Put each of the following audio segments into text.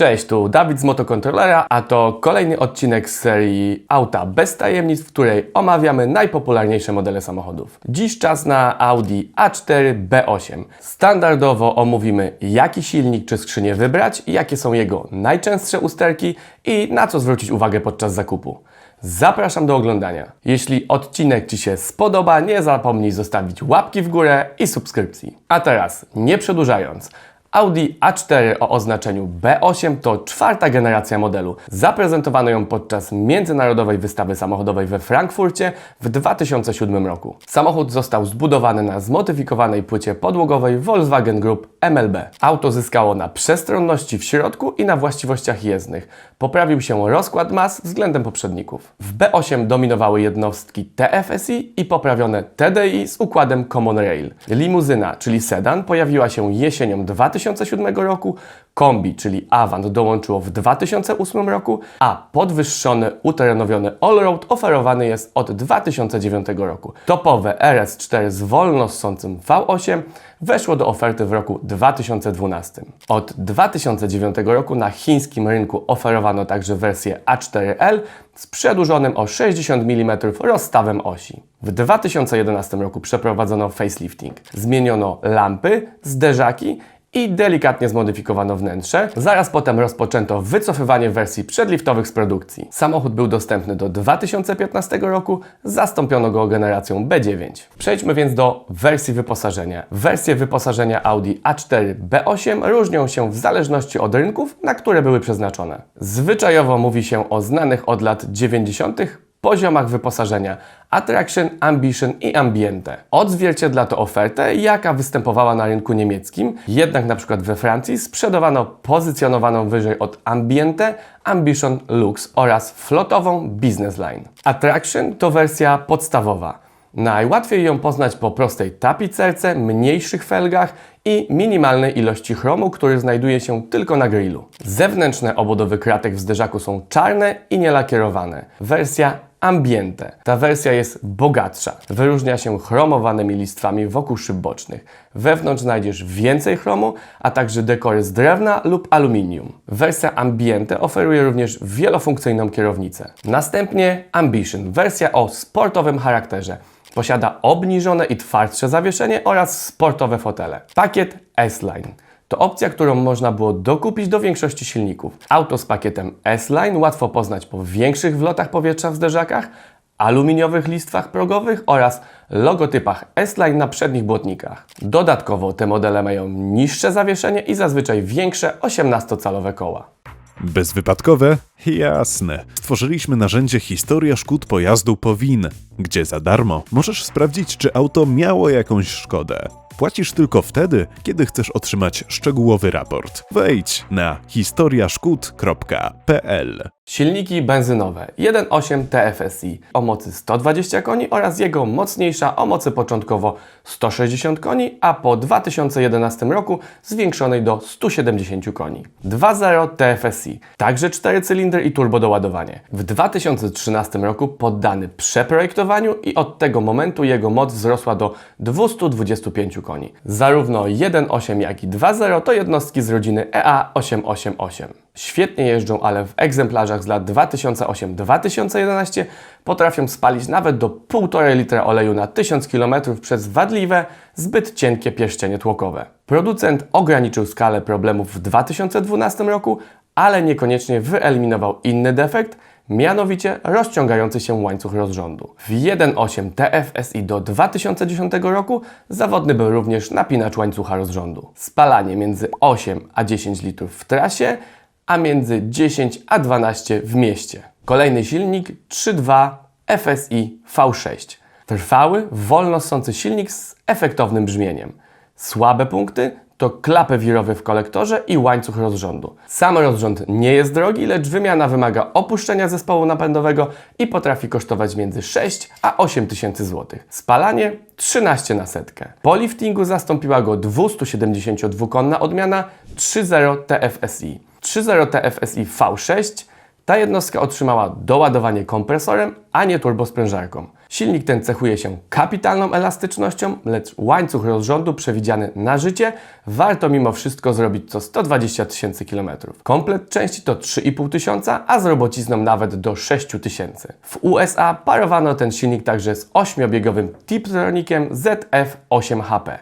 Cześć, tu Dawid z Motokontrolera, a to kolejny odcinek z serii Auta bez tajemnic, w której omawiamy najpopularniejsze modele samochodów. Dziś czas na Audi A4 B8. Standardowo omówimy jaki silnik czy skrzynię wybrać, jakie są jego najczęstsze usterki i na co zwrócić uwagę podczas zakupu. Zapraszam do oglądania. Jeśli odcinek Ci się spodoba, nie zapomnij zostawić łapki w górę i subskrypcji. A teraz, nie przedłużając, Audi A4 o oznaczeniu B8 to czwarta generacja modelu. Zaprezentowano ją podczas Międzynarodowej Wystawy Samochodowej we Frankfurcie w 2007 roku. Samochód został zbudowany na zmodyfikowanej płycie podłogowej Volkswagen Group MLB. Auto zyskało na przestronności w środku i na właściwościach jezdnych. Poprawił się rozkład mas względem poprzedników. W B8 dominowały jednostki TFSI i poprawione TDI z układem Common Rail. Limuzyna, czyli sedan, pojawiła się jesienią 2007 roku, kombi, czyli Avant dołączyło w 2008 roku, a podwyższony, uterenowiony Allroad oferowany jest od 2009 roku. Topowe RS4 z wolno ssącym V8 weszło do oferty w roku 2012. Od 2009 roku na chińskim rynku oferowano także wersję A4L z przedłużonym o 60 mm rozstawem osi. W 2011 roku przeprowadzono facelifting. Zmieniono lampy, zderzaki i delikatnie zmodyfikowano wnętrze. Zaraz potem rozpoczęto wycofywanie wersji przedliftowych z produkcji. Samochód był dostępny do 2015 roku, zastąpiono go generacją B9. Przejdźmy więc do wersji wyposażenia. Wersje wyposażenia Audi A4 B8 różnią się w zależności od rynków, na które były przeznaczone. Zwyczajowo mówi się o znanych od lat 90 poziomach wyposażenia Attraction, Ambition i Ambiente. Odzwierciedla to ofertę, jaka występowała na rynku niemieckim, jednak na przykład we Francji sprzedawano pozycjonowaną wyżej od Ambiente, Ambition Lux oraz flotową Business Line. Attraction to wersja podstawowa. Najłatwiej ją poznać po prostej tapicerce, mniejszych felgach i minimalnej ilości chromu, który znajduje się tylko na grillu. Zewnętrzne obudowy kratek w zderzaku są czarne i nielakierowane. Wersja Ambiente. Ta wersja jest bogatsza. Wyróżnia się chromowanymi listwami wokół szyb bocznych. Wewnątrz znajdziesz więcej chromu, a także dekory z drewna lub aluminium. Wersja Ambiente oferuje również wielofunkcyjną kierownicę. Następnie Ambition, wersja o sportowym charakterze. Posiada obniżone i twardsze zawieszenie oraz sportowe fotele. Pakiet S-Line. To opcja, którą można było dokupić do większości silników. Auto z pakietem S-Line łatwo poznać po większych wlotach powietrza w zderzakach, aluminiowych listwach progowych oraz logotypach S-Line na przednich błotnikach. Dodatkowo te modele mają niższe zawieszenie i zazwyczaj większe 18-calowe koła. Bezwypadkowe? Jasne. Stworzyliśmy narzędzie Historia szkód pojazdu POWIN, gdzie za darmo możesz sprawdzić, czy auto miało jakąś szkodę. Płacisz tylko wtedy, kiedy chcesz otrzymać szczegółowy raport. Wejdź na historiaszkód.pl. Silniki benzynowe 1.8 TFSI o mocy 120 koni oraz jego mocniejsza o mocy początkowo 160 koni, a po 2011 roku zwiększonej do 170 koni. 2.0 TFSI, także 4 cylindry i turbodoładowanie. W 2013 roku poddany przeprojektowaniu i od tego momentu jego moc wzrosła do 225 koni. Zarówno 1.8 jak i 2.0 to jednostki z rodziny E EA888. Świetnie jeżdżą, ale w egzemplarzach z lat 2008-2011 potrafią spalić nawet do 1,5 litra oleju na 1000 km przez wadliwe, zbyt cienkie pierścienie tłokowe. Producent ograniczył skalę problemów w 2012 roku, ale niekoniecznie wyeliminował inny defekt, mianowicie rozciągający się łańcuch rozrządu. W 1.8 TFSI do 2010 roku zawodny był również napinacz łańcucha rozrządu. Spalanie między 8 a 10 litrów w trasie, a między 10 a 12 w mieście. Kolejny silnik 3.2 FSI V6. Trwały, wolno ssący silnik z efektownym brzmieniem. Słabe punkty to klapy wirowe w kolektorze i łańcuch rozrządu. Sam rozrząd nie jest drogi, lecz wymiana wymaga opuszczenia zespołu napędowego i potrafi kosztować między 6 a 8 tysięcy złotych. Spalanie 13 na setkę. Po liftingu zastąpiła go 272-konna odmiana 3.0 TFSI. 3.0 TFSI V6 ta jednostka otrzymała doładowanie kompresorem, a nie turbosprężarką. Silnik ten cechuje się kapitalną elastycznością, lecz łańcuch rozrządu przewidziany na życie warto mimo wszystko zrobić co 120 tysięcy kilometrów. Komplet części to 3,5 tysiąca, a z robocizną nawet do 6 tysięcy. W USA parowano ten silnik także z 8-biegowym Tiptronikiem ZF8HP.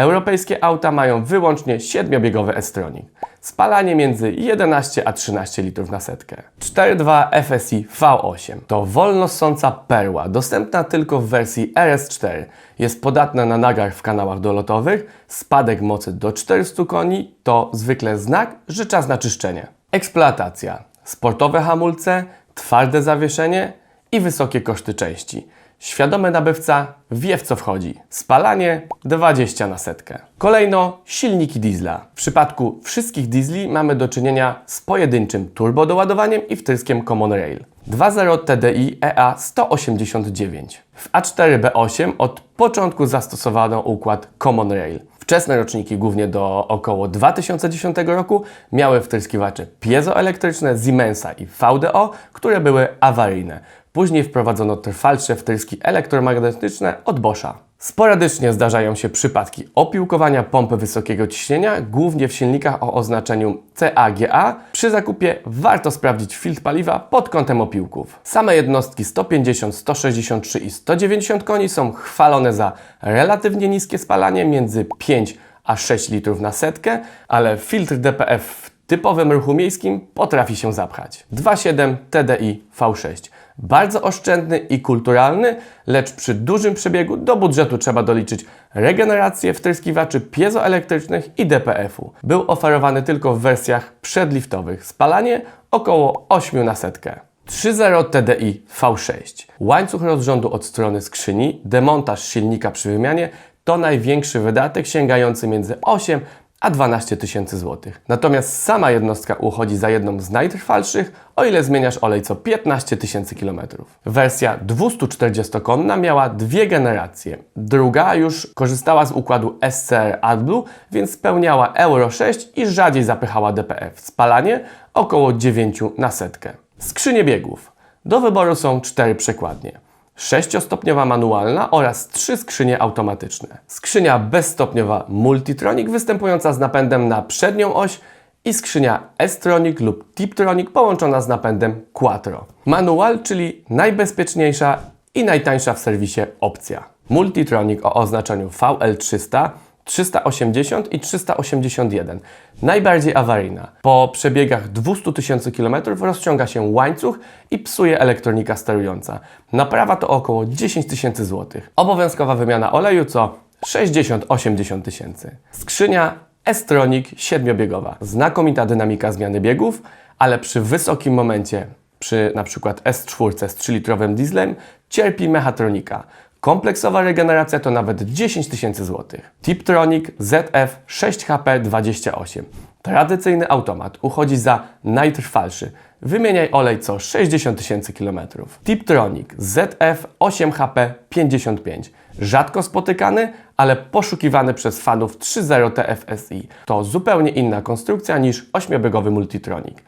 Europejskie auta mają wyłącznie 7-biegowy S-Tronic. Spalanie między 11 a 13 litrów na setkę. 4.2 FSI V8 to wolno ssąca perła, dostępna tylko w wersji RS4. Jest podatna na nagar w kanałach dolotowych, spadek mocy do 400 koni to zwykle znak, że czas na czyszczenie. Eksploatacja. Sportowe hamulce, twarde zawieszenie i wysokie koszty części. Świadomy nabywca wie w co wchodzi. Spalanie 20 na setkę. Kolejno silniki diesla. W przypadku wszystkich diesli mamy do czynienia z pojedynczym turbodoładowaniem i wtryskiem Common Rail. 2.0 TDI EA 189. W A4B8 od początku zastosowano układ Common Rail. Wczesne roczniki, głównie do około 2010 roku, miały wtryskiwacze piezoelektryczne Siemensa i VDO, które były awaryjne. Później wprowadzono trwalsze wtryski elektromagnetyczne od Boscha. Sporadycznie zdarzają się przypadki opiłkowania pompy wysokiego ciśnienia, głównie w silnikach o oznaczeniu CAGA. Przy zakupie warto sprawdzić filtr paliwa pod kątem opiłków. Same jednostki 150, 163 i 190 koni są chwalone za relatywnie niskie spalanie między 5 a 6 litrów na setkę, ale filtr DPF typowym ruchu miejskim potrafi się zapchać. 2.7 TDI V6. Bardzo oszczędny i kulturalny, lecz przy dużym przebiegu do budżetu trzeba doliczyć regenerację wtryskiwaczy piezoelektrycznych i DPF-u. Był oferowany tylko w wersjach przedliftowych. Spalanie około 8 na setkę. 3.0 TDI V6. Łańcuch rozrządu od strony skrzyni, demontaż silnika przy wymianie to największy wydatek sięgający między 8 a 12 tysięcy złotych. Natomiast sama jednostka uchodzi za jedną z najtrwalszych, o ile zmieniasz olej co 15 tysięcy kilometrów. Wersja 240-konna miała dwie generacje. Druga już korzystała z układu SCR AdBlue, więc spełniała Euro 6 i rzadziej zapychała DPF. Spalanie około 9 na setkę. Skrzynie biegów. Do wyboru są cztery przekładnie. Sześciostopniowa manualna oraz trzy skrzynie automatyczne. Skrzynia bezstopniowa Multitronic występująca z napędem na przednią oś i skrzynia S-Tronic lub Tiptronic połączona z napędem Quattro. Manual, czyli najbezpieczniejsza i najtańsza w serwisie opcja. Multitronic o oznaczeniu VL300 380 i 381. Najbardziej awaryjna. Po przebiegach 200 tysięcy km rozciąga się łańcuch i psuje elektronika sterująca. Naprawa to około 10 tysięcy złotych. Obowiązkowa wymiana oleju co 60-80 tysięcy. Skrzynia S-Tronic 7-biegowa. Znakomita dynamika zmiany biegów, ale przy wysokim momencie, przy na przykład S4 z 3-litrowym dieslem, cierpi mechatronika. Kompleksowa regeneracja to nawet 10 tysięcy złotych. Tiptronic ZF 6HP28. Tradycyjny automat uchodzi za najtrwalszy. Wymieniaj olej co 60 tysięcy kilometrów. Tiptronic ZF 8HP55. Rzadko spotykany, ale poszukiwany przez fanów 3.0 TFSI. To zupełnie inna konstrukcja niż 8-biegowy Multitronic.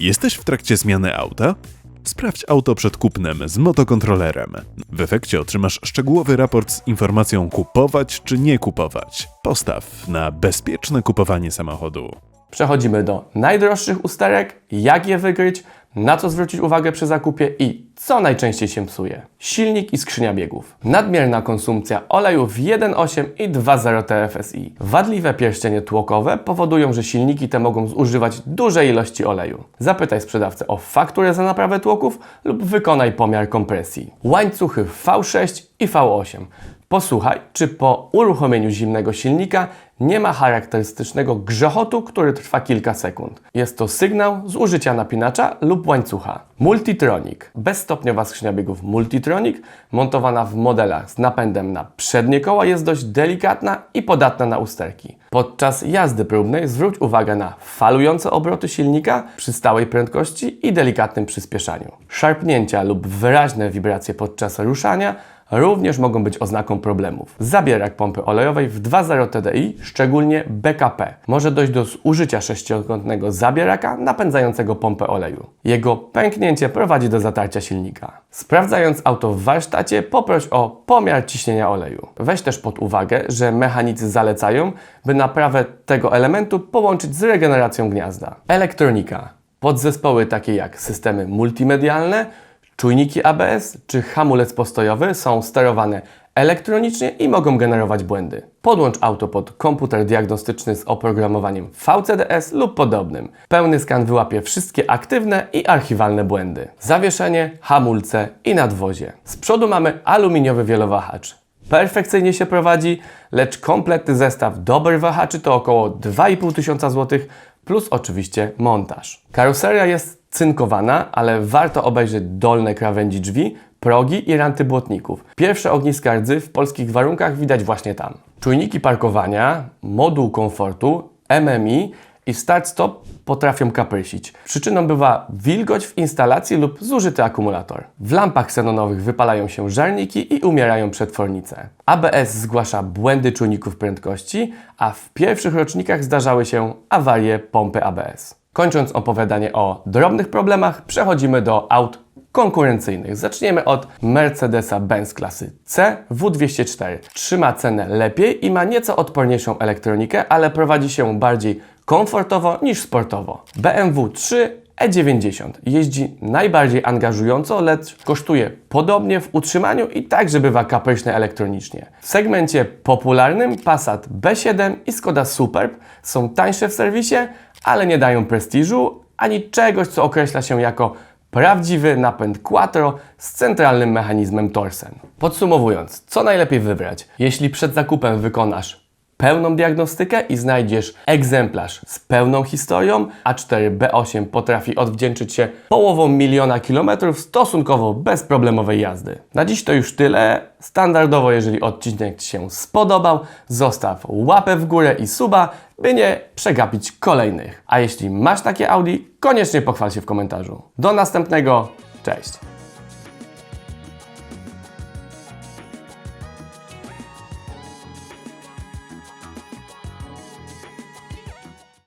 Jesteś w trakcie zmiany auta? Sprawdź auto przed kupnem z motokontrolerem. W efekcie otrzymasz szczegółowy raport z informacją kupować czy nie kupować. Postaw na bezpieczne kupowanie samochodu. Przechodzimy do najdroższych usterek, jak je wykryć, na co zwrócić uwagę przy zakupie i co najczęściej się psuje. Silnik i skrzynia biegów. Nadmierna konsumpcja olejów 1.8 i 2.0 TFSI. Wadliwe pierścienie tłokowe powodują, że silniki te mogą zużywać duże ilości oleju. Zapytaj sprzedawcę o fakturę za naprawę tłoków lub wykonaj pomiar kompresji. Łańcuchy V6 i V8. Posłuchaj, czy po uruchomieniu zimnego silnika nie ma charakterystycznego grzechotu, który trwa kilka sekund. Jest to sygnał z użycia napinacza lub łańcucha. Multitronic. Bezstopniowa skrzynia biegów Multitronic, montowana w modelach z napędem na przednie koła, jest dość delikatna i podatna na usterki. Podczas jazdy próbnej zwróć uwagę na falujące obroty silnika przy stałej prędkości i delikatnym przyspieszaniu. Szarpnięcia lub wyraźne wibracje podczas ruszania również mogą być oznaką problemów. Zabierak pompy olejowej w 2.0 TDI, szczególnie BKP, może dojść do zużycia sześciokątnego zabieraka napędzającego pompę oleju. Jego pęknięcie prowadzi do zatarcia silnika. Sprawdzając auto w warsztacie, poproś o pomiar ciśnienia oleju. Weź też pod uwagę, że mechanicy zalecają, by naprawę tego elementu połączyć z regeneracją gniazda. Elektronika. Podzespoły takie jak systemy multimedialne, czujniki ABS czy hamulec postojowy są sterowane elektronicznie i mogą generować błędy. Podłącz auto pod komputer diagnostyczny z oprogramowaniem VCDS lub podobnym. Pełny skan wyłapie wszystkie aktywne i archiwalne błędy. Zawieszenie, hamulce i nadwozie. Z przodu mamy aluminiowy wielowahacz. Perfekcyjnie się prowadzi, lecz kompletny zestaw dobrych wahaczy to około 2,5 tysiąca złotych plus oczywiście montaż. Karoseria jest cynkowana, ale warto obejrzeć dolne krawędzi drzwi, progi i ranty błotników. Pierwsze ogniska rdzy w polskich warunkach widać właśnie tam. Czujniki parkowania, moduł komfortu, MMI i start-stop potrafią kaprysić. Przyczyną bywa wilgoć w instalacji lub zużyty akumulator. W lampach xenonowych wypalają się żarniki i umierają przetwornice. ABS zgłasza błędy czujników prędkości, a w pierwszych rocznikach zdarzały się awarie pompy ABS. Kończąc opowiadanie o drobnych problemach, przechodzimy do aut konkurencyjnych. Zaczniemy od Mercedesa-Benz klasy C W204. Trzyma cenę lepiej i ma nieco odporniejszą elektronikę, ale prowadzi się bardziej komfortowo niż sportowo. BMW 3 E90 jeździ najbardziej angażująco, lecz kosztuje podobnie w utrzymaniu i także bywa kapryśny elektronicznie. W segmencie popularnym Passat B7 i Skoda Superb są tańsze w serwisie, ale nie dają prestiżu ani czegoś, co określa się jako prawdziwy napęd quattro z centralnym mechanizmem Torsen. Podsumowując, co najlepiej wybrać? Jeśli przed zakupem wykonasz pełną diagnostykę i znajdziesz egzemplarz z pełną historią, A4B8 potrafi odwdzięczyć się połową miliona kilometrów stosunkowo bezproblemowej jazdy. Na dziś to już tyle. Standardowo, jeżeli odcinek Ci się spodobał, zostaw łapę w górę i suba, by nie przegapić kolejnych. A jeśli masz takie Audi, koniecznie pochwal się w komentarzu. Do następnego, cześć!